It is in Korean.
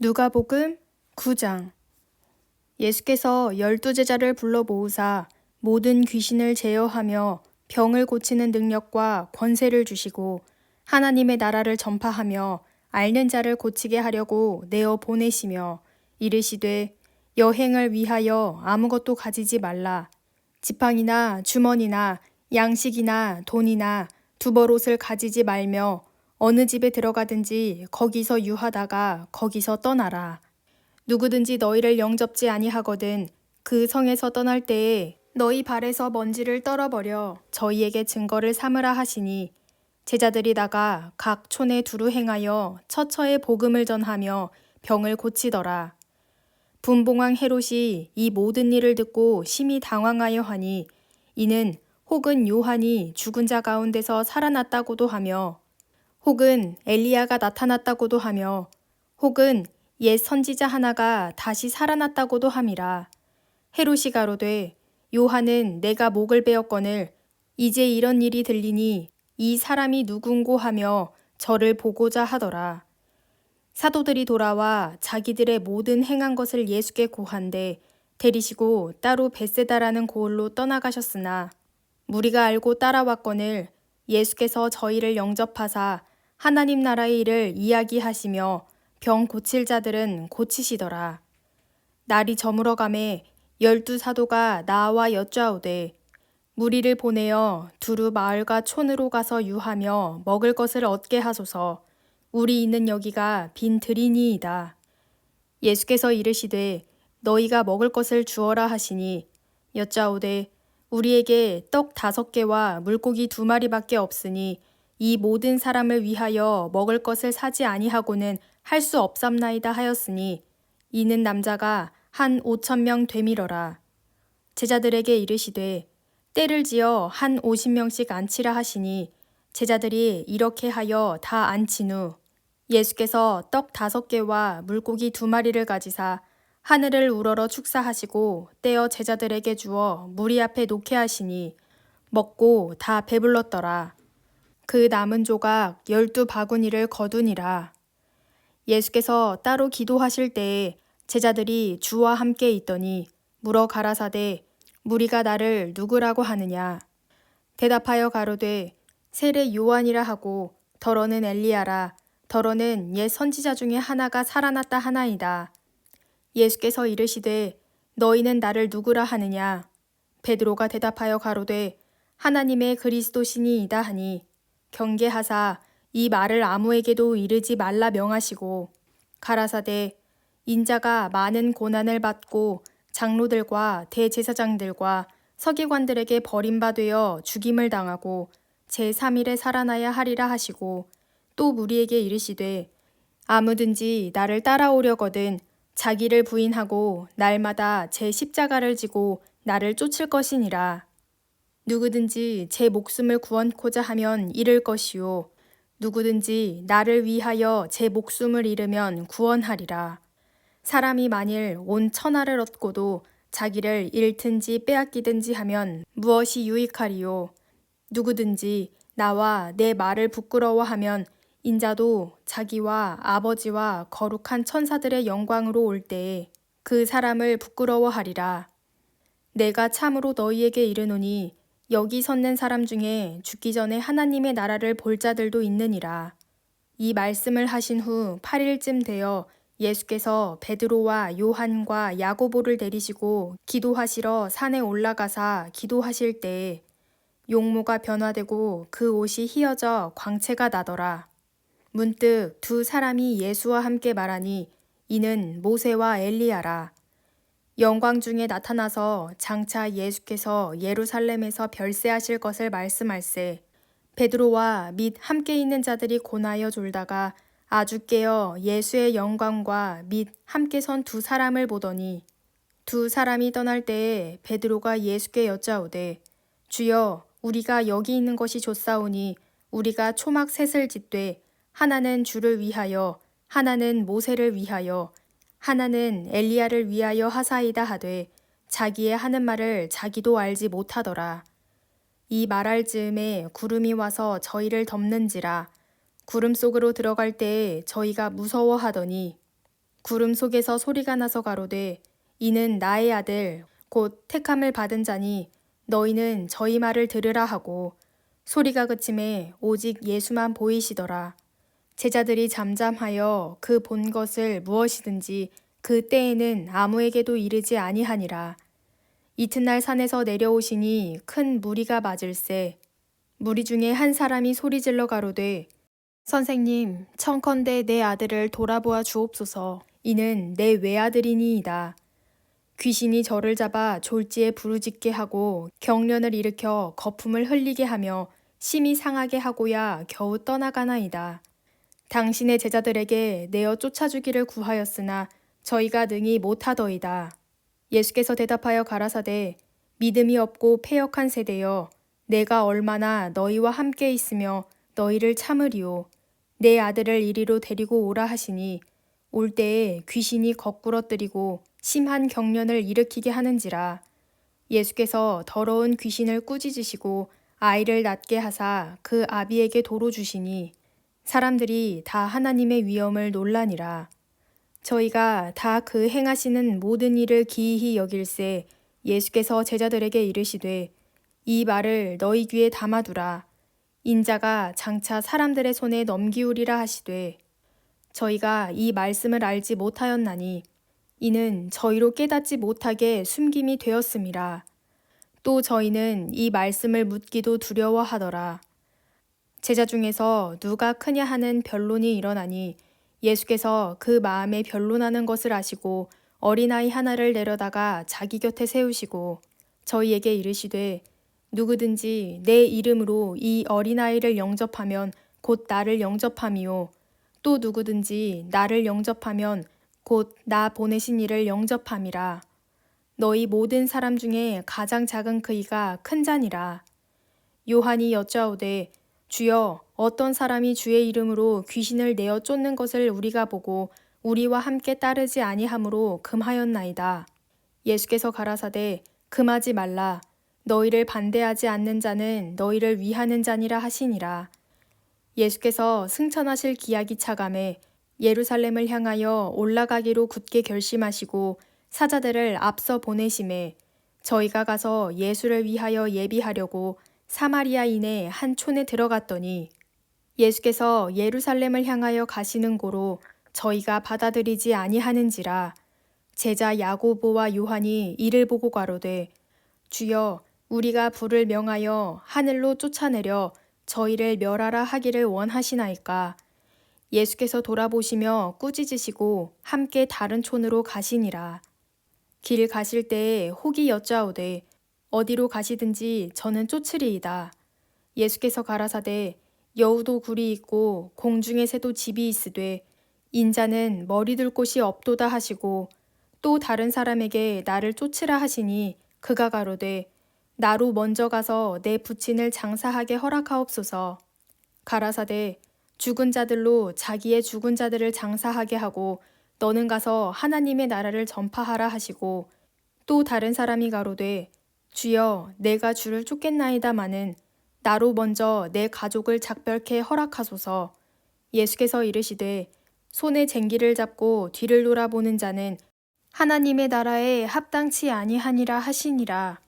누가복음 9장. 예수께서 열두 제자를 불러 모으사 모든 귀신을 제어하며 병을 고치는 능력과 권세를 주시고 하나님의 나라를 전파하며 앓는 자를 고치게 하려고 내어 보내시며 이르시되 여행을 위하여 아무것도 가지지 말라. 지팡이나 주머니나 양식이나 돈이나 두벌옷을 가지지 말며 어느 집에 들어가든지 거기서 유하다가 거기서 떠나라. 누구든지 너희를 영접지 아니하거든 그 성에서 떠날 때에 너희 발에서 먼지를 떨어버려 저희에게 증거를 삼으라 하시니 제자들이 나가 각 촌에 두루 행하여 처처에 복음을 전하며 병을 고치더라. 분봉왕 헤롯이 이 모든 일을 듣고 심히 당황하여 하니 이는 혹은 요한이 죽은 자 가운데서 살아났다고도 하며 혹은 엘리야가 나타났다고도 하며 혹은 옛 선지자 하나가 다시 살아났다고도 함이라. 헤롯이 가로되 요한은 내가 목을 베었거늘 이제 이런 일이 들리니 이 사람이 누군고 하며 저를 보고자 하더라. 사도들이 돌아와 자기들의 모든 행한 것을 예수께 고한데 데리시고 따로 베세다라는 고을로 떠나가셨으나 무리가 알고 따라왔거늘 예수께서 저희를 영접하사 하나님 나라의 일을 이야기하시며 병 고칠 자들은 고치시더라. 날이 저물어 가매 열두 사도가 나와 여쭈아오되 무리를 보내어 두루 마을과 촌으로 가서 유하며 먹을 것을 얻게 하소서 우리 있는 여기가 빈 들이니이다. 예수께서 이르시되 너희가 먹을 것을 주어라 하시니 여짜오되 우리에게 떡 다섯 개와 물고기 두 마리밖에 없으니 이 모든 사람을 위하여 먹을 것을 사지 아니하고는 할 수 없삼나이다 하였으니 이는 남자가 한 오천 명 되밀어라. 제자들에게 이르시되 때를 지어 한 오십 명씩 앉히라 하시니 제자들이 이렇게 하여 다 앉힌 후 예수께서 떡 다섯 개와 물고기 두 마리를 가지사 하늘을 우러러 축사하시고 떼어 제자들에게 주어 무리 앞에 놓게 하시니 먹고 다 배불렀더라. 그 남은 조각 열두 바구니를 거두니라. 예수께서 따로 기도하실 때에 제자들이 주와 함께 있더니 물어 가라사대 무리가 나를 누구라고 하느냐. 대답하여 가로되 세례 요한이라 하고 더러는 엘리야라 더러는 옛 선지자 중에 하나가 살아났다 하나이다. 예수께서 이르시되 너희는 나를 누구라 하느냐. 베드로가 대답하여 가로되 하나님의 그리스도시니이다 하니 경계하사 이 말을 아무에게도 이르지 말라 명하시고 가라사대 인자가 많은 고난을 받고 장로들과 대제사장들과 서기관들에게 버림받되어 죽임을 당하고 제3일에 살아나야 하리라 하시고 또 무리에게 이르시되 아무든지 나를 따라오려거든 자기를 부인하고 날마다 제 십자가를 지고 나를 쫓을 것이니라. 누구든지 제 목숨을 구원코자 하면 잃을 것이요. 누구든지 나를 위하여 제 목숨을 잃으면 구원하리라. 사람이 만일 온 천하를 얻고도 자기를 잃든지 빼앗기든지 하면 무엇이 유익하리요. 누구든지 나와 내 말을 부끄러워하면 인자도 자기와 아버지와 거룩한 천사들의 영광으로 올 때에 그 사람을 부끄러워하리라. 내가 참으로 너희에게 이르노니 여기 섰는 사람 중에 죽기 전에 하나님의 나라를 볼 자들도 있느니라. 이 말씀을 하신 후 8일쯤 되어 예수께서 베드로와 요한과 야고보를 데리시고 기도하시러 산에 올라가사 기도하실 때에 용모가 변화되고 그 옷이 휘어져 광채가 나더라. 문득 두 사람이 예수와 함께 말하니 이는 모세와 엘리야라. 영광 중에 나타나서 장차 예수께서 예루살렘에서 별세하실 것을 말씀할세. 베드로와 및 함께 있는 자들이 고나여 졸다가 아주 깨어 예수의 영광과 및 함께 선 두 사람을 보더니 두 사람이 떠날 때에 베드로가 예수께 여짜오되 주여 우리가 여기 있는 것이 좋사오니 우리가 초막 셋을 짓되 하나는 주를 위하여 하나는 모세를 위하여 하나는 엘리야를 위하여 하사이다 하되 자기의 하는 말을 자기도 알지 못하더라. 이 말할 즈음에 구름이 와서 저희를 덮는지라 구름 속으로 들어갈 때에 저희가 무서워하더니 구름 속에서 소리가 나서 가로되 이는 나의 아들 곧 택함을 받은 자니 너희는 저희 말을 들으라 하고 소리가 그침에 오직 예수만 보이시더라. 제자들이 잠잠하여 그 본 것을 무엇이든지 그 때에는 아무에게도 이르지 아니하니라. 이튿날 산에서 내려오시니 큰 무리가 맞을세. 무리 중에 한 사람이 소리질러 가로되 선생님, 청컨대 내 아들을 돌아보아 주옵소서. 이는 내 외아들이니이다. 귀신이 저를 잡아 졸지에 부르짖게 하고 경련을 일으켜 거품을 흘리게 하며 심히 상하게 하고야 겨우 떠나가나이다. 당신의 제자들에게 내어 쫓아주기를 구하였으나 저희가 능히 못하더이다. 예수께서 대답하여 가라사대 믿음이 없고 패역한 세대여 내가 얼마나 너희와 함께 있으며 너희를 참으리오 내 아들을 이리로 데리고 오라 하시니 올 때에 귀신이 거꾸러뜨리고 심한 경련을 일으키게 하는지라 예수께서 더러운 귀신을 꾸짖으시고 아이를 낫게 하사 그 아비에게 도로 주시니 사람들이 다 하나님의 위엄을 논라니라. 저희가 다 그 행하시는 모든 일을 기이히 여길세 예수께서 제자들에게 이르시되 이 말을 너희 귀에 담아두라. 인자가 장차 사람들의 손에 넘기우리라 하시되 저희가 이 말씀을 알지 못하였나니 이는 저희로 깨닫지 못하게 숨김이 되었음이라. 또 저희는 이 말씀을 묻기도 두려워하더라 제자 중에서 누가 크냐 하는 변론이 일어나니 예수께서 그 마음에 변론하는 것을 아시고 어린아이 하나를 내려다가 자기 곁에 세우시고 저희에게 이르시되 누구든지 내 이름으로 이 어린아이를 영접하면 곧 나를 영접함이요. 또 누구든지 나를 영접하면 곧 나 보내신 이를 영접함이라. 너희 모든 사람 중에 가장 작은 그이가 큰 자니라. 요한이 여짜오되 주여 어떤 사람이 주의 이름으로 귀신을 내어 쫓는 것을 우리가 보고 우리와 함께 따르지 아니하므로 금하였나이다. 예수께서 가라사대 금하지 말라 너희를 반대하지 않는 자는 너희를 위하는 자니라 하시니라. 예수께서 승천하실 기약이 차감해 예루살렘을 향하여 올라가기로 굳게 결심하시고 사자들을 앞서 보내심에 저희가 가서 예수를 위하여 예비하려고 사마리아인의 한 촌에 들어갔더니 예수께서 예루살렘을 향하여 가시는 고로 저희가 받아들이지 아니하는지라 제자 야고보와 요한이 이를 보고 가로되 주여 우리가 불을 명하여 하늘로 쫓아내려 저희를 멸하라 하기를 원하시나이까? 예수께서 돌아보시며 꾸짖으시고 함께 다른 촌으로 가시니라. 길 가실 때에 혹이 여짜오되 어디로 가시든지 저는 쫓으리이다 예수께서 가라사대 여우도 굴이 있고 공중의 새도 집이 있으되 인자는 머리둘 곳이 없도다 하시고 또 다른 사람에게 나를 쫓으라 하시니 그가 가로되 나로 먼저 가서 내 부친을 장사하게 허락하옵소서. 가라사대 죽은 자들로 자기의 죽은 자들을 장사하게 하고 너는 가서 하나님의 나라를 전파하라 하시고 또 다른 사람이 가로되 주여 내가 주를 쫓겠나이다마는 나로 먼저 내 가족을 작별케 허락하소서. 예수께서 이르시되 손에 쟁기를 잡고 뒤를 돌아보는 자는 하나님의 나라에 합당치 아니하니라 하시니라.